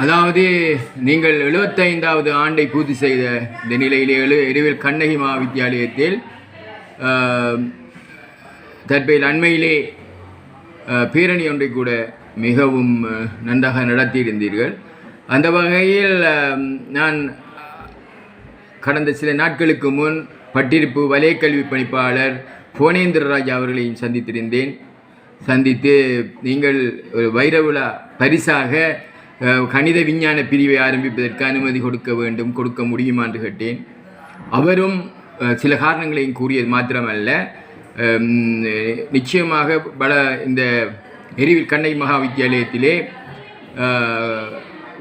அதாவது நீங்கள் எழுபத்தைந்தாவது ஆண்டை பூர்த்தி செய்த இந்த நிலையிலே எழு எருவில் கண்ணகி மகாவித்தியாலயத்தில் தற்போது அண்மையிலே பேரணி ஒன்றை கூட மிகவும் நன்றாக நடத்தியிருந்தீர்கள். அந்த வகையில் நான் கடந்த சில நாட்களுக்கு முன் பட்டிருப்பு வலயக்கல்வி பணிப்பாளர் புவனேந்திரராஜ் அவர்களையும் சந்தித்திருந்தேன். சந்தித்து நீங்கள் ஒரு வைரவிழா பரிசாக கணித விஞ்ஞான பிரிவை ஆரம்பிப்பதற்கு அனுமதி கொடுக்க வேண்டும் கொடுக்க முடியுமா என்று கேட்டேன். அவரும் சில காரணங்களையும் கூறியது மாத்திரமல்ல. நிச்சயமாக பல இந்த எரிவில் கண்ணை மகா வித்தியாலயத்திலே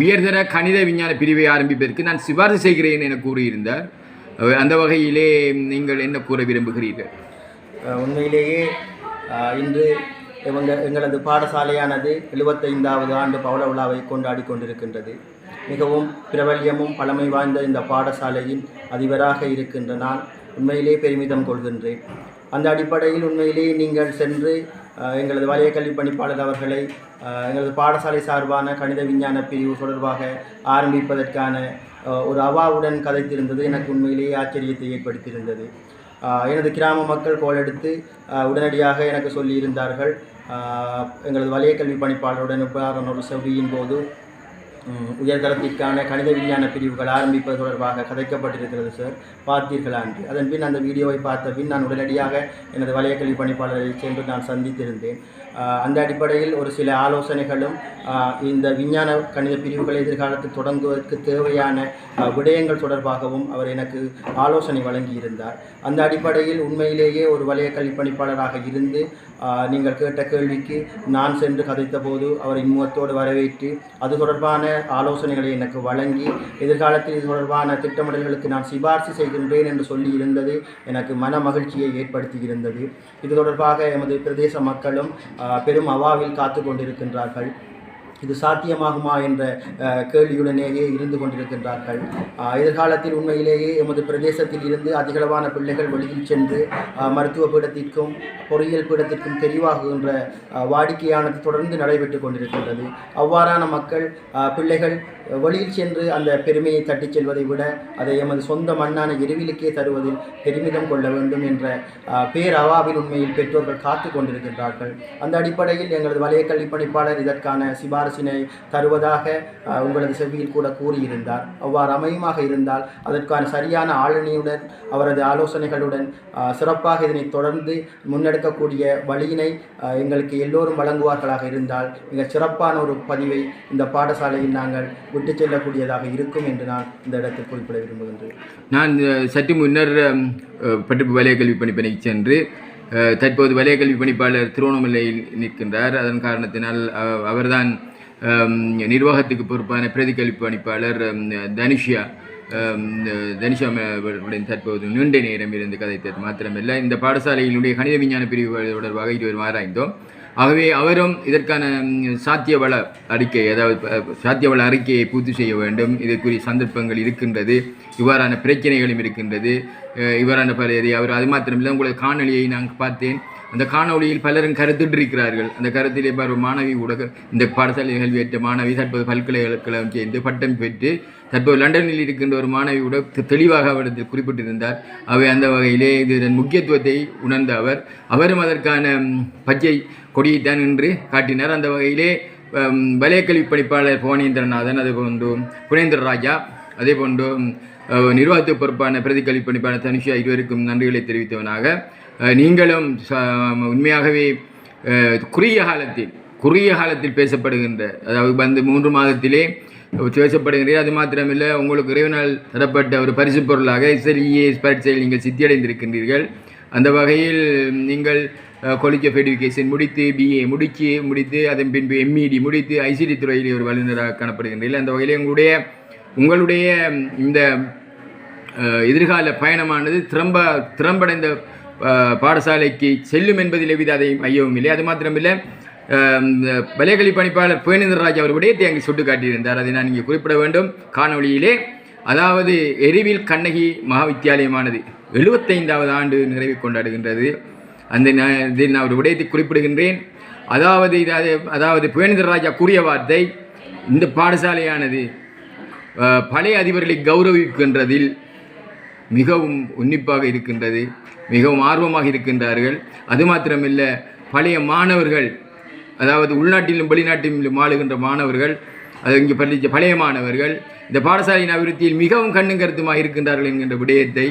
உயர்தர கணித விஞ்ஞான பிரிவை ஆரம்பிப்பதற்கு நான் சிபாரிசு செய்கிறேன் என கூறியிருந்தார். அந்த வகையிலே நீங்கள் என்ன கூற விரும்புகிறீர்கள்? உண்மையிலேயே இன்று இவங்க எங்களது பாடசாலையானது எழுபத்தைந்தாவது ஆண்டு பவள விழாவை கொண்டாடி கொண்டிருக்கின்றது. மிகவும் பிரபல்யமும் பழமை வாய்ந்த இந்த பாடசாலையின் அதிபராக இருக்கின்ற நான் உண்மையிலே பெருமிதம் கொள்கின்றேன். அந்த அடிப்படையில் உண்மையிலே நீங்கள் சென்று எங்களது வலய கல்வி பணிப்பாளர் அவர்களை எங்களது பாடசாலை சார்பான கணித விஞ்ஞான பிரிவு தொடர்பாக ஆரம்பிப்பதற்கான ஒரு அவாவுடன் கதைத்திருந்தது எனக்கு உண்மையிலேயே ஆச்சரியத்தை ஏற்படுத்தியிருந்தது. எனது கிராம மக்கள் கோலெடுத்து உடனடியாக எனக்கு சொல்லியிருந்தார்கள் எங்களது வலய கல்வி பணிப்பாளருடன் உபகாரண செவ்வியின் போது உயர்தரத்திற்கான கணித விஞ்ஞான பிரிவுகள் ஆரம்பிப்பது தொடர்பாக கதைக்கப்பட்டிருக்கிறது சார் பார்த்தீர்களா என்று. அதன் பின் அந்த வீடியோவை பார்த்த பின் நான் உடனடியாக எனது வலய கல்வி பணிப்பாளரை சென்று நான் சந்தித்திருந்தேன். அந்த அடிப்படையில் ஒரு சில ஆலோசனைகளும் இந்த விஞ்ஞான கணித பிரிவுகளை எதிர்காலத்தில் தொடங்குவதற்கு தேவையான விடயங்கள் தொடர்பாகவும் அவர் எனக்கு ஆலோசனை வழங்கியிருந்தார். அந்த அடிப்படையில் உண்மையிலேயே ஒரு வலய கல்வி பணிப்பாளராக இருந்து நீங்கள் கேட்ட கேள்விக்கு நான் சென்று கதைத்த போது அவர் இன்முகத்தோடு வரவேற்று அது தொடர்பான ஆலோசனைகளை எனக்கு வழங்கி எதிர்காலத்தில் இது தொடர்பான திட்டமிடல்களுக்கு நான் சிபார்சு செய்கின்றேன் என்று சொல்லி இருந்தது எனக்கு மன மகிழ்ச்சியை ஏற்படுத்தியிருந்தது. இது தொடர்பாக எமது பிரதேச மக்களும் ஆஹ், பெரும் அவாவில் காத்து கொண்டிருக்கின்றார்கள். இது சாத்தியமாகுமா என்ற கேள்வியுடனேயே இருந்து கொண்டிருக்கின்றார்கள். எதிர்காலத்தில் உண்மையிலேயே எமது பிரதேசத்தில் இருந்து அதிகளவான பிள்ளைகள் வெளியில் சென்று மருத்துவ பீடத்திற்கும் பொறியியல் பீடத்திற்கும் தெரிவாகுகின்ற வாடிக்கையானது தொடர்ந்து நடைபெற்று கொண்டிருக்கின்றது. அவ்வாறான மக்கள் பிள்ளைகள் வெளியில் சென்று அந்த பெருமையை தட்டிச் செல்வதை விட அதை எமது சொந்த மண்ணான எருவிலுக்கே தருவதில் பெருமிதம் கொள்ள வேண்டும் என்ற பேரவாவில் உண்மையில் பெற்றோர்கள் காத்து கொண்டிருக்கின்றார்கள். அந்த அடிப்படையில் எங்களது வலய கல்வி பணிப்பாளர் இதற்கான சிபாரிசினை தருவதாக உங்களது செவியில் கூட கூறியிருந்தார். அவ்வாறு அமையுமாக இருந்தால் அதற்கான சரியான ஆளுநியுடன் அவரது ஆலோசனைகளுடன் சிறப்பாக இதனை தொடர்ந்து முன்னெடுக்கக்கூடிய வழியினை எங்களுக்கு எல்லோரும் வழங்குவார்களாக இருந்தால் மிக சிறப்பான ஒரு பதிவை இந்த பாடசாலையில் நாங்கள் விட்டு செல்லக்கூடியதாக இருக்கும் என்று நான் இந்த இடத்தில் குறிப்பிட விரும்புகின்றேன். நான் சற்று முன்னர் பட்டுப்பு வலைய வலய கல்வி பணிப்பணிக்கு சென்று தற்போது வலய கல்வி பணிப்பாளர் திருவண்ணாமலையில் நிற்கின்றார். அதன் காரணத்தினால் அவர்தான் நிர்வாகத்துக்கு பொறுப்பான பிரதி கல்வி பணிப்பாளர் தனுஷியா அம், தனுஷா தற்போது நீண்ட நேரம் இருந்து கதைத்தது. மாத்திரமல்ல இந்த பாடசாலையினுடைய கணித விஞ்ஞான பிரிவு தொடர்பாக இருவரும் ஆராய்ந்தோம். ஆகவே அவரும் இதற்கான சாத்தியவள சாத்திய வள அறிக்கை அதாவது சாத்தியவள அறிக்கையை பூர்த்தி செய்ய வேண்டும். இதற்குரிய சந்தர்ப்பங்கள் இருக்கின்றது. இவ்வாறான பிரச்சனைகளும் இருக்கின்றது. இவ்வாறான பல இது அவர் அது மாத்திரமில்லை உங்களது காணொளியை நான் பார்த்தேன். அந்த காணொளியில் பலரும் கருத்துட்டிருக்கிறார்கள் அந்த கருத்திலே பாரு மாணவி ஊடக இந்த பாடசாலை கல்வியற்ற மாணவி தற்போது பல்கலைக்கழகம் சேர்ந்து பட்டம் பெற்று தற்போது லண்டனில் இருக்கின்ற ஒரு மாணவி கூட தெளிவாக அவரிடத்தில் குறிப்பிட்டிருந்தார். அவை அந்த வகையிலே இதன் முக்கியத்துவத்தை உணர்ந்த அவர். அவரும் அதற்கான பச்சை கொடியைத்தான் நின்று காட்டினார். அந்த வகையிலே ம், வலயக்கல்வி பணிப்பாளர் புவனேந்திரநாதன் அது போன்று புனேந்திர ராஜா அதே போன்று நிர்வாகத்து பொறுப்பான பிரதி கல்வி பணிப்பாளர் தனுஷா இருவருக்கும் நன்றிகளை தெரிவித்தவனாக நீங்களும் ச- உண்மையாகவே குறுகிய காலத்தில் குறுகிய காலத்தில் பேசப்படுகின்ற அதாவது வந்து மூன்று மாதத்திலே பேசப்படுகின்ற அது மாத்திரமில்லை உங்களுக்கு இறைவனால் தரப்பட்ட ஒரு பரிசு பொருளாக எஸ்எல்இஎஸ் பரீட்சையில் நீங்கள் சித்தியடைந்திருக்கின்றீர்கள். அந்த வகையில் நீங்கள் காலேஜ் ஆஃப் எஜுகேஷன் முடித்து பிஏ முடித்து முடித்து அதன் பின்பு எம்இடி முடித்து ஐசிடி துறையில் ஒரு வல்லுநராக காணப்படுகின்றீர்கள் அந்த வகையில் உங்களுடைய உங்களுடைய இந்த எதிர்கால பயணமானது திறம்ப திறம்படைந்த பாடசாலைக்கு செல்லும் என்பதில் எவ்வித அதை ஐயவும் இல்லை. அது மாத்திரமில்லை இந்த வலைகளி பணிப்பாளர் புயனேந்திரராஜ் அவர் விடயத்தை அங்கே சுட்டு காட்டியிருந்தார். அதை நான் இங்கே குறிப்பிட வேண்டும். காணொளியிலே அதாவது எரிவில் கண்ணகி மகாவித்தியாலயமானது எழுபத்தைந்தாவது ஆண்டு நிறைவு கொண்டாடுகின்றது. அந்த ந- நான் ஒரு விடயத்தை குறிப்பிடுகின்றேன். அதாவது இது அதாவது புயனேந்திர ராஜா கூறிய வார்த்தை இந்த பாடசாலையானது பழைய அதிபர்களை கௌரவிக்கின்றதில் மிகவும் உன்னிப்பாக இருக்கின்றது மிகவும் ஆர்வமாக இருக்கின்றார்கள். அது மாத்திரமில்லை பழைய மாணவர்கள் அதாவது உள்நாட்டிலும் வெளிநாட்டிலும் ஆளுகின்ற மாணவர்கள் அது இங்கே படித்த பழைய மாணவர்கள் இந்த பாடசாலையின் அபிவிருத்தியில் மிகவும் கண்ணும் கருத்துமாக இருக்கின்றார்கள் என்கின்ற விடயத்தை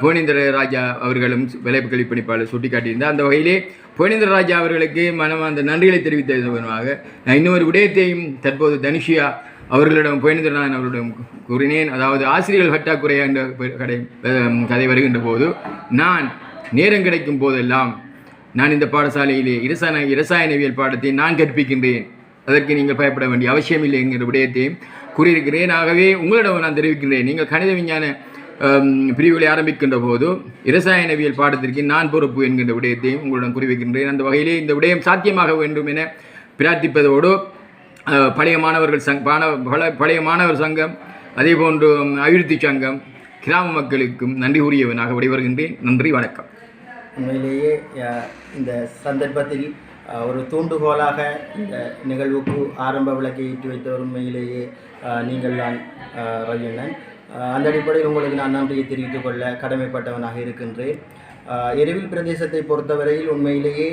புவனேந்திர ராஜா அவர்களும் விளைப்பு கழிப்பணிப்பாளர் சுட்டிக்காட்டியிருந்தார். அந்த வகையிலே புவனேந்திர ராஜா அவர்களுக்கு மனம் அந்த நன்றிகளை தெரிவித்தது விதமாக நான் இன்னொரு விடயத்தையும் தற்போது தனுஷியா அவர்களிடம் புவனேந்திரநாதன் அவர்களிடம் கூறினேன். அதாவது ஆசிரியர்கள் பற்றாக்குறை என்ற கடை கதை வருகின்ற போது நான் நேரம் கிடைக்கும் போதெல்லாம் நான் இந்த பாடசாலையிலே இரசாயன இரசாயனவியல் பாடத்தை நான் கற்பிக்கின்றேன். அதற்கு நீங்கள் பயப்பட வேண்டிய அவசியமில்லை என்கிற விடயத்தையும் கூறியிருக்கிறேன். ஆகவே உங்களிடம் நான் தெரிவிக்கின்றேன். நீங்கள் கணித விஞ்ஞான பிரிவுகளை ஆரம்பிக்கின்ற போது இரசாயனவியல் பாடத்திற்கு நான் பொறுப்பு என்கின்ற விடயத்தையும் உங்களுடன் குறிவைக்கின்றேன். அந்த வகையிலே இந்த விடயம் சாத்தியமாக வேண்டும் என பிரார்த்திப்பதோடு பழைய மாணவர்கள் சங் பல- பழைய மாணவர் சங்கம் அதே போன்று அபிவிருத்தி சங்கம் கிராம மக்களுக்கும் நன்றி கூறியவனாக விடைபெறுகின்றேன். நன்றி வணக்கம். உண்மையிலேயே இந்த சந்தர்ப்பத்தில் ஒரு தூண்டுகோலாக இந்த நிகழ்வுக்கு ஆரம்ப விளக்கை ஏற்றி வைத்தவர் உண்மையிலேயே நீங்கள் தான் ரவியண்ணன் அந்த அடிப்படையில் உங்களுக்கு நான் நன்றியை தெரிவித்துக் கொள்ள கடமைப்பட்டவனாக இருக்கின்றேன். எருவில் பிரதேசத்தை பொறுத்தவரையில் உண்மையிலேயே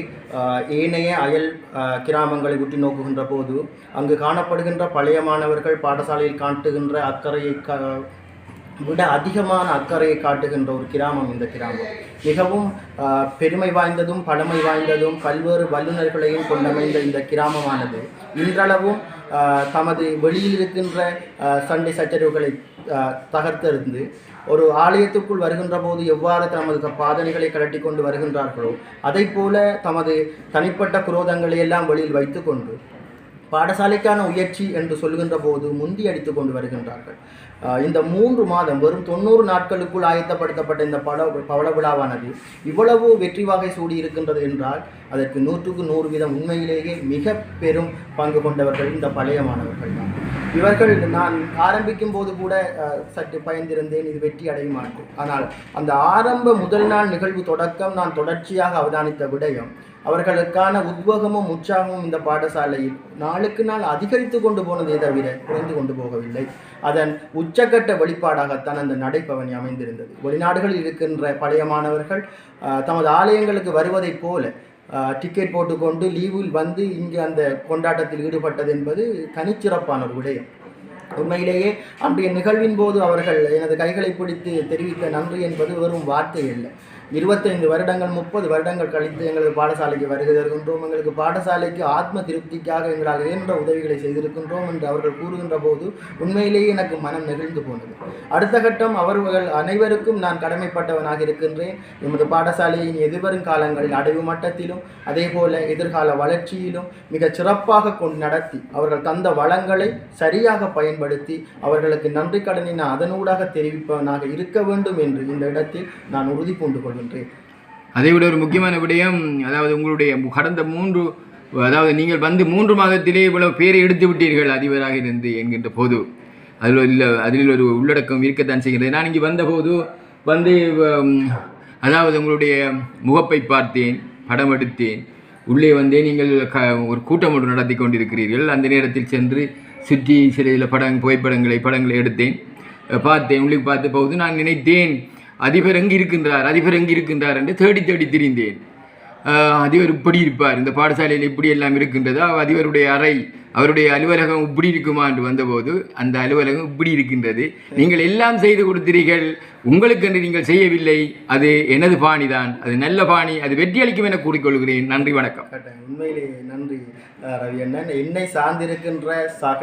ஏனைய அயல் கிராமங்களை உற்று நோக்குகின்ற போது அங்கு காணப்படுகின்ற பழைய மாணவர்கள் பாடசாலையில் காட்டுகின்ற அக்கறையை க விட அதிகமான அக்கறையை காட்டுகின்ற ஒரு கிராமம் இந்த கிராமம். மிகவும் பெருமை வாய்ந்ததும் பழமை வாய்ந்ததும் பல்வேறு வல்லுநர்களையும் கொண்டமைந்த இந்த கிராமமானது. இன்றளவும் தமது வெளியில் இருக்கின்ற சண்டை சச்சரவுகளை ஆஹ், தகர்த்தெறிந்து ஒரு ஆலயத்துக்குள் வருகின்ற போது எவ்வாறு தமது பாதனைகளை கலட்டி கொண்டு வருகின்றார்களோ அதை போல தமது தனிப்பட்ட குரோதங்களை எல்லாம் வெளியில் வைத்துக்கொண்டு பாடசாலைக்கான உயர்ச்சி என்று சொல்கின்ற போது முந்தி அடித்து கொண்டு வருகின்றார்கள். இந்த மூன்று மாதம் வெறும் தொண்ணூறு நாட்களுக்குள் ஆயத்தப்படுத்தப்பட்ட இந்த பட பவள விழாவானது இவ்வளவு வெற்றி வகை சூடி இருக்கின்றது என்றால் அதற்கு நூற்றுக்கு நூறு வீதம் உண்மையிலேயே மிக பெரும் பங்கு கொண்டவர்கள் இந்த பழைய மாணவர்கள் தான். இவர்கள் நான் ஆரம்பிக்கும் போது கூட சற்று பயந்திருந்தேன் இது வெற்றி அடைய மாட்டேன் ஆனால் அந்த ஆரம்ப முதல் நாள் நிகழ்வு தொடக்கம் நான் தொடர்ச்சியாக அவதானித்த விடயம் அவர்களுக்கான உத்வேகமும் உற்சாகமும் இந்த பாடசாலையில் நாளுக்கு நாள் அதிகரித்து கொண்டு போனதே தவிர குறைந்து கொண்டு போகவில்லை. அதன் உச்சக்கட்ட வெளிப்பாடாகத்தான் அந்த நடைப்பவனி அமைந்திருந்தது. வெளிநாடுகளில் இருக்கின்ற பழைய மாணவர்கள் தமது ஆலயங்களுக்கு வருவதைப் போல டிக்கெட் போட்டுக்கொண்டு லீவில் வந்து இங்கு அந்த கொண்டாட்டத்தில் ஈடுபட்டது என்பது தனிச்சிறப்பான ஒரு விடயம். உண்மையிலேயே அன்றைய நிகழ்வின் போது அவர்கள் எனது கைகளை பிடித்து தெரிவித்த நன்றி என்பது வெறும் வார்த்தை இல்லை இருபத்தைந்து வருடங்கள் முப்பது வருடங்கள் கழித்து எங்களது பாடசாலைக்கு வருகை தருகின்றோம். எங்களுக்கு பாடசாலைக்கு ஆத்ம திருப்திக்காக எங்களால் இயன்ற உதவிகளை செய்திருக்கின்றோம் என்று அவர்கள் கூறுகின்ற போது உண்மையிலேயே எனக்கு மனம் நெகிழ்ந்து போனது. அடுத்த கட்டம் அவர்கள் அனைவருக்கும் நான் கடமைப்பட்டவனாக இருக்கின்றேன். எமது பாடசாலையின் எதிர்வரும் காலங்களில் அடைவு மட்டத்திலும் அதே போல எதிர்கால வளர்ச்சியிலும் மிகச் சிறப்பாக கொண்டு நடத்தி அவர்கள் தந்த வளங்களை சரியாக பயன்படுத்தி அவர்களுக்கு நன்றி கடனை நான் அதனூடாக தெரிவிப்பவனாக இருக்க வேண்டும் என்று இந்த இடத்தில் நான் உறுதி பூண்டு கொள்கின்றேன் அதை விட ஒரு முக்கியமான விடயம் அதாவது உங்களுடைய மு- கடந்த மூன்று அதாவது நீங்கள் வந்து மூன்று மாதத்திலே இவ்வளவு பேரை எடுத்து விட்டீர்கள் அதிபராக இருந்து என்கின்ற போது. அதில் இல்லை அதில் ஒரு உள்ளடக்கம் இருக்கத்தான் செய்கிறது. நான் இங்கே வந்தபோது வந்து அதாவது உங்களுடைய முகப்பை பார்த்தேன் படம் எடுத்தேன். உள்ளே வந்தே நீங்கள் க ஒரு கூட்டம் ஒன்று நடத்தி கொண்டிருக்கிறீர்கள். அந்த நேரத்தில் சென்று சுற்றி சில சில படம் புகைப்படங்களை படங்களை எடுத்தேன். பார்த்தேன். உள்ளே பார்த்த போது நான் நினைத்தேன் அதிபர் எங்கே இருக்கின்றார்? அதிபர் எங்கே இருக்கின்றார் என்று தேடி தேடி திரிந்தேன். அதிபர் இப்படி இருப்பார். இந்த பாடசாலையில் இப்படி எல்லாம் இருக்கின்றதா? அதிபருடைய அறை அவருடைய அலுவலகம் இப்படி இருக்குமா என்று வந்தபோது அந்த அலுவலகம் இப்படி இருக்கின்றது. நீங்கள் எல்லாம் செய்து கொடுத்தீர்கள். உங்களுக்கென்று நீங்கள் செய்யவில்லை. அது எனது பாணி தான். அது நல்ல பாணி. அது வெற்றியளிக்கும் என கூறிக்கொள்கிறேன். நன்றி வணக்கம். உண்மையிலே நன்றி ரவி அண்ணன். என்னை சார்ந்திருக்கின்ற சக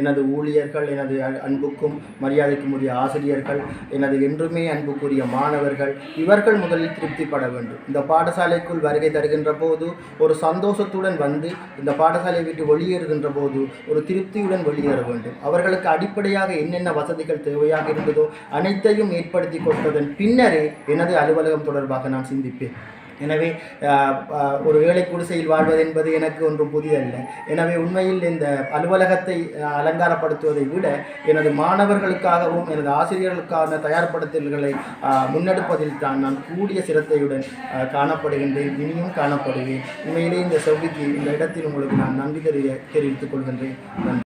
எனது ஊழியர்கள் எனது அன்புக்கும் மரியாதைக்கும் உரிய ஆசிரியர்கள் எனது என்றுமே அன்புக்குரிய மாணவர்கள் இவர்கள் முதலில் திருப்திப்பட வேண்டும். இந்த பாடசாலைக்குள் வருகை தருகின்ற போது ஒரு சந்தோஷத்துடன் வந்து இந்த பாடசாலையை விட்டு வெளியேறுகின்ற போது ஒரு திருப்தியுடன் வெளியேற வேண்டும். அவர்களுக்கு அடிப்படையாக என்னென்ன வசதிகள் தேவையாக இருந்ததோ அனைத்தையும் ஏற்படுத்தி கொடுத்ததன் பின்னரே எனது அலுவலகம் தொடர்பாக நான் சிந்திப்பேன். எனவே ஒரு ஏழை குடிசையில் வாழ்வது என்பது எனக்கு ஒன்றும் புதிதல்ல எனவே உண்மையில் இந்த அலுவலகத்தை அலங்காரப்படுத்துவதை விட எனது மாணவர்களுக்காகவும் எனது ஆசிரியர்களுக்கான தயார்படுத்தல்களை முன்னெடுப்பதில் தான் நான் கூடிய சிரத்தையுடன் காணப்படுகின்றேன் இனியும் காணப்படுவேன். உண்மையிலே இந்த செவ்விக்கு இந்த இடத்தில் உங்களுக்கு நான் நன்றி தெரிய தெரிவித்துக் கொள்கின்றேன்.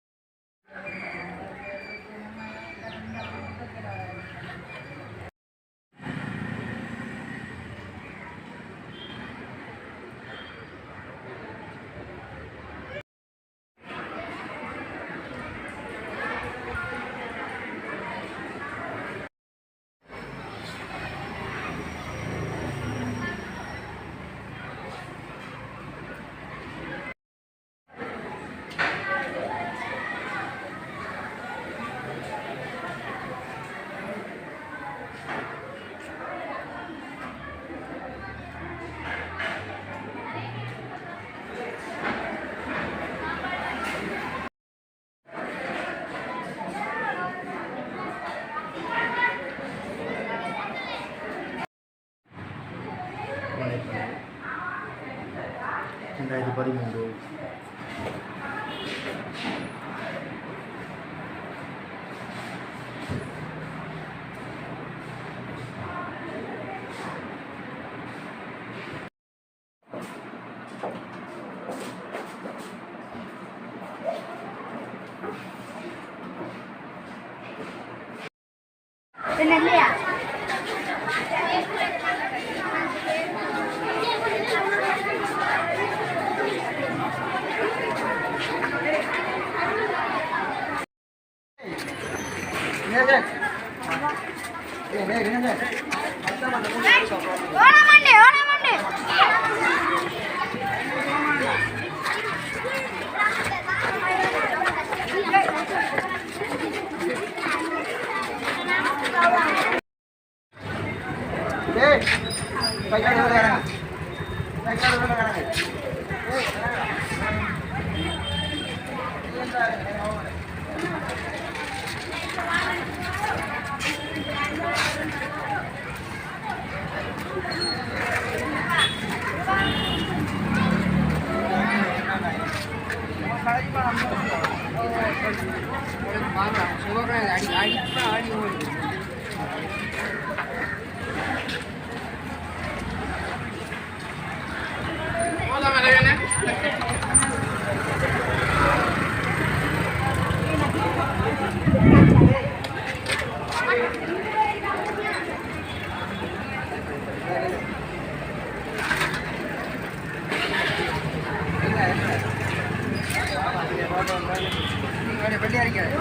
ఓడమండి ఓడమండి Thank you. ஓணமண்ணே ஓணமண்ணே வெள்ளி அடிக்காது